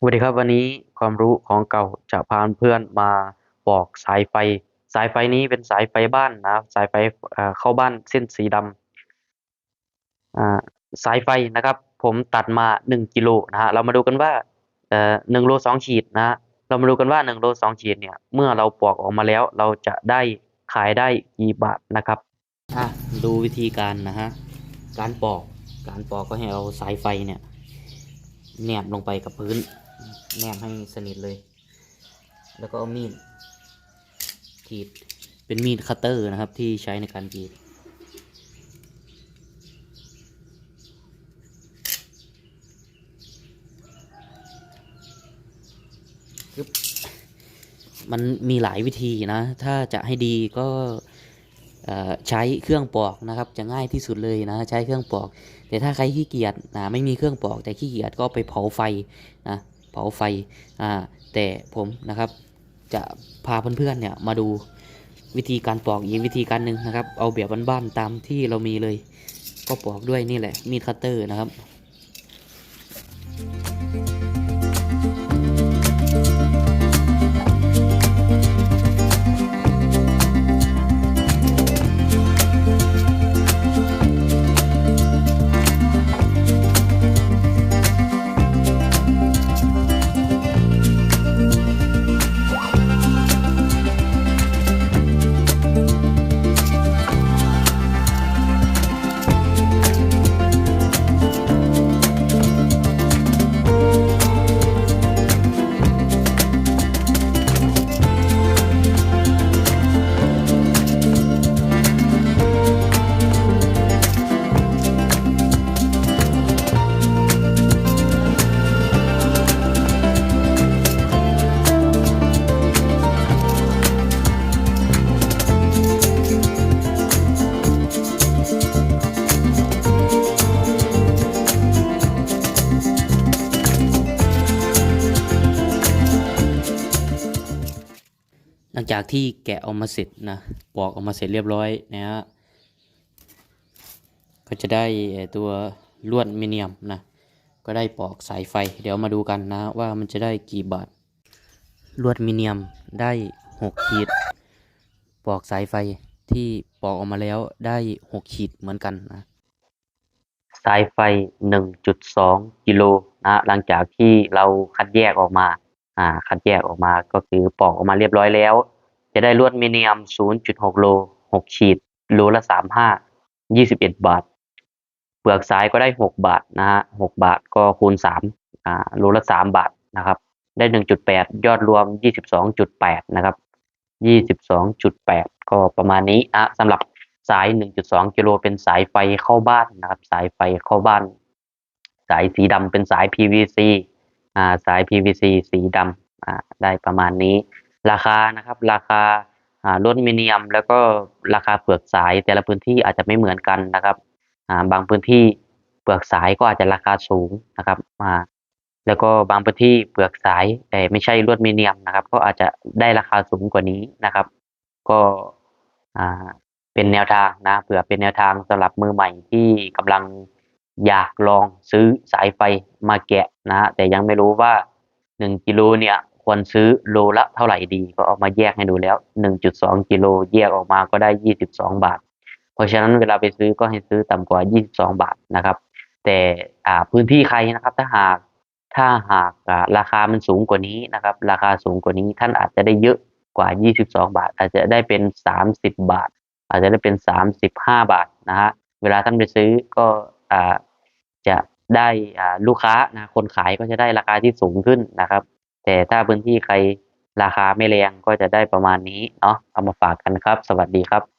สวัสดีครับวันนี้ความรู้ของเก่าจะพาเพื่อนมาบอกสายไฟ สายไฟนี้เป็นสายไฟบ้านนะสายไฟเข้าบ้านเส้นสีดำสายไฟนะครับ ผมตัดมาหนึ่งกิโลนะฮะเรามาดูกันว่าหนึ่งโลสองขีดนะเรามาดูกันว่าหนึ่งโลสองขีดเนี่ยเมื่อเราปอกออกมาแล้วเราจะได้ขายได้กี่บาทนะครับอะดูวิธีการนะฮะการปอกการปอกก็ให้เอาสายไฟเนี่ยแนบลงไปกับพื้น แนบให้สนิทเลย แล้วก็เอามีดกรีดเป็นมีดคัตเตอร์นะครับที่ใช้ในการกรีดมันมีหลายวิธีนะ ถ้าจะให้ดีก็ใช้เครื่องปอกนะครับ จะง่ายที่สุดเลยนะ ใช้เครื่องปอก แต่ถ้าใครขี้เกียจนะไม่มีเครื่องปอกแต่ขี้เกียจก็ไปเผาไฟนะ เผาไฟอ่าแต่ผมนะครับจะพาเพื่อนๆเนี่ยมาดูวิธีการปอกอีกวิธีการหนึ่งนะครับ เอาแบบบ้านๆตามที่เรามีเลย ก็ปอกด้วยนี่แหละมีดคัตเตอร์นะครับ จากที่แกะออกมาเสร็จนะปอกออกมาเสร็จเรียบร้อยนะฮะก็จะได้ตัวลวดมิเนียมนะก็ได้ปอกสายไฟ เดี๋ยวมาดูกันนะว่ามันจะได้กี่บาทลวดมิเนียมได้หกขีด ปอกสายไฟที่ปอกออกมาแล้วได้หกขีดเหมือนกันนะ สายไฟ 1.2 กิโลนะหลังจากที่เราคัดแยกออกมา อ่า คัดแยกออกมาก็คือปอกออกมาเรียบร้อยแล้ว จะได้ลวดมิเนียม 0.6 โล 6 ขีด โลละ 35 21 บาท เปลือกสายก็ได้ 6 บาทนะฮะ 6 บาทก็คูณ 3 อ่า โลละ 3 บาทนะครับ ได้ 1.8 ยอดรวม 22.8 นะครับ 22.8 ก็ประมาณนี้อะสำหรับสาย 1.2 กิโลเป็นสายไฟเข้าบ้านนะครับ สายไฟเข้าบ้าน สายสีดำเป็นสาย PVC อ่า สาย PVC สีดำอ่า ได้ประมาณนี้ ราคานะครับ ราคาลวดมิเนียม แล้วก็ราคาเปลือกสายแต่ละพื้นที่อาจจะไม่เหมือนกันนะครับาบางพื้นที่เปลือกสายก็อาจจะราคาสูงนะครับแล้วก็บางพื้นที่เปลือกสายแต่ไม่ใช่ลวดมิเนียมนะครับ ก็อาจจะได้ราคาสูงกว่านี้นะครับ ก็เป็นแนวทางนะเผื่อเป็นแนวทางสำหรับมือใหม่ที่กำลังอยากลองซื้อสายไฟมาแกะนะฮะแต่ยังไม่รู้ว่าหนึ่งกิโลเนี่ย ควรซื้อโลละเท่าไหร่ดี ก็เอามาแยกให้ดูแล้วหนึ่งจุดสองกิโลแยกออกมาก็ได้ยี่สิบาท เพราะฉะนั้นเวลาไปซื้อก็ให้ซื้อต่ำกว่ายี่สิบาทนะครับ แต่อ่าพื้นที่ใครนะครับ ถ้าหากถ้าหากราคามันสูงกว่านี้นะครับ ราคาสูงกว่านี้ท่านอาจจะได้เยอะกว่า 22 บาท อาจจะได้เป็น 30 บาท อาจจะได้เป็น 35 บาทนะฮะเวลาท่านไปซื้อก็อ่าจะได้ลูกค้านะคนขายก็จะได้ราคาที่สูงขึ้นนะครับ แต่ถ้าพื้นที่ใครราคาไม่แรงก็จะได้ประมาณนี้เนาะเอามาฝากกันครับ สวัสดีครับ